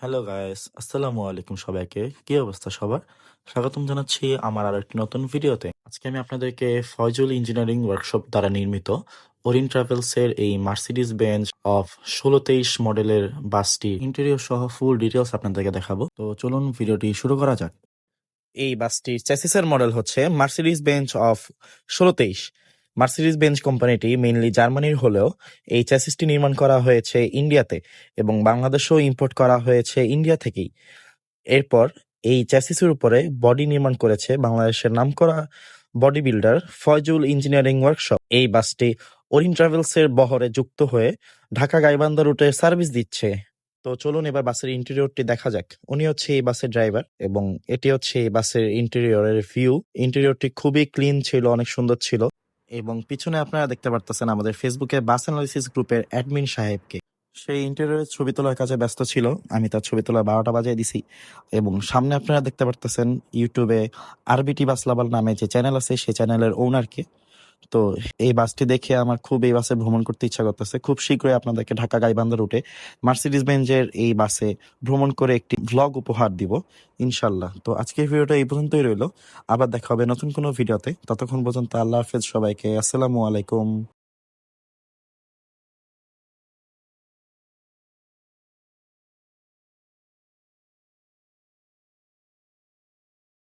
Hello guys আসসালামু আলাইকুম সবাইকে। কি অবস্থা সবার? স্বাগতম জানাচ্ছি আমার আর একটি নতুন ভিডিওতে। আজকে আমি আপনাদেরকে ফয়জুল ইঞ্জিনিয়ারিং ওয়ার্কশপ দ্বারা নির্মিত ওরিন ট্রাভেলস এর এই মার্সিডিজ বেঞ্চ অফ ষোলো তেইশ মডেলের বাসটি ইন্টেরিয়র সহ ফুল ডিটেলস আপনাদেরকে দেখাবো। তো চলুন ভিডিওটি শুরু করা যাক। এই বাসটির চ্যাসিসের মডেল হচ্ছে মার্সিডিজ বেঞ্চ অফ ষোলো তেইশ। মার্সিডিজ বেঞ্চ কোম্পানিটি মেইনলি জার্মানির হলেও এই চ্যাসিসটি নির্মাণ করা হয়েছে ইন্ডিয়াতে এবং বাংলাদেশেও ইম্পোর্ট করা হয়েছে ইন্ডিয়া থেকেই। এরপর এই চ্যাসিসের উপরে বডি নির্মাণ করেছে বাংলাদেশের নামকরা body builder Faizul engineering workshop এই বাসটি ওরিন ট্রাভেলস এর বহরে যুক্ত হয়ে ঢাকা গাইবান্ধা রুটে সার্ভিস দিচ্ছে। তো চলুন এবার বাসের ইন্টেরিয়রটি দেখা যাক। উনি হচ্ছে এই বাসের ড্রাইভার এবং এটি হচ্ছে এই বাসের ইন্টেরিয়রের ভিউ ইন্টেরিয়রটি খুবই ক্লিন ছিল, অনেক সুন্দর ছিল। এবং পিছনে আপনারা দেখতে পারতেছেন আমাদের ফেসবুকে বাস অ্যানালিসিস গ্রুপের অ্যাডমিন সাহেবকে। সেই ইন্টেরিয়রের ছবি তোলার কাজে ব্যস্ত ছিল। আমি তার ছবি তোলা বারোটা বাজিয়ে দিছি এবং সামনে আপনারা দেখতে পারতেছেন ইউটিউবে আরবিটি বাসলাবাল নামে যে চ্যানেল আছে, সেই চ্যানেলের ওনারকে তো এই বাসটি দেখে আমার খুব এই বাসে ভ্রমণ করতে ইচ্ছা করতেছে। খুব শীঘ্রই আপনাদেরকে ঢাকা গাইবান্ধা রুটে মার্সিডিস বেঞ্জের এই বাসে ভ্রমণ করে একটি ভ্লগ উপহার দিব, ইনশাল্লাহ। তো আজকের ভিডিওটা এই পর্যন্তই রইল। আবার দেখা হবে নতুন কোনো ভিডিওতে। ততক্ষণ পর্যন্ত আল্লাহ হাফেজ সবাইকে। আসসালামু আলাইকুম।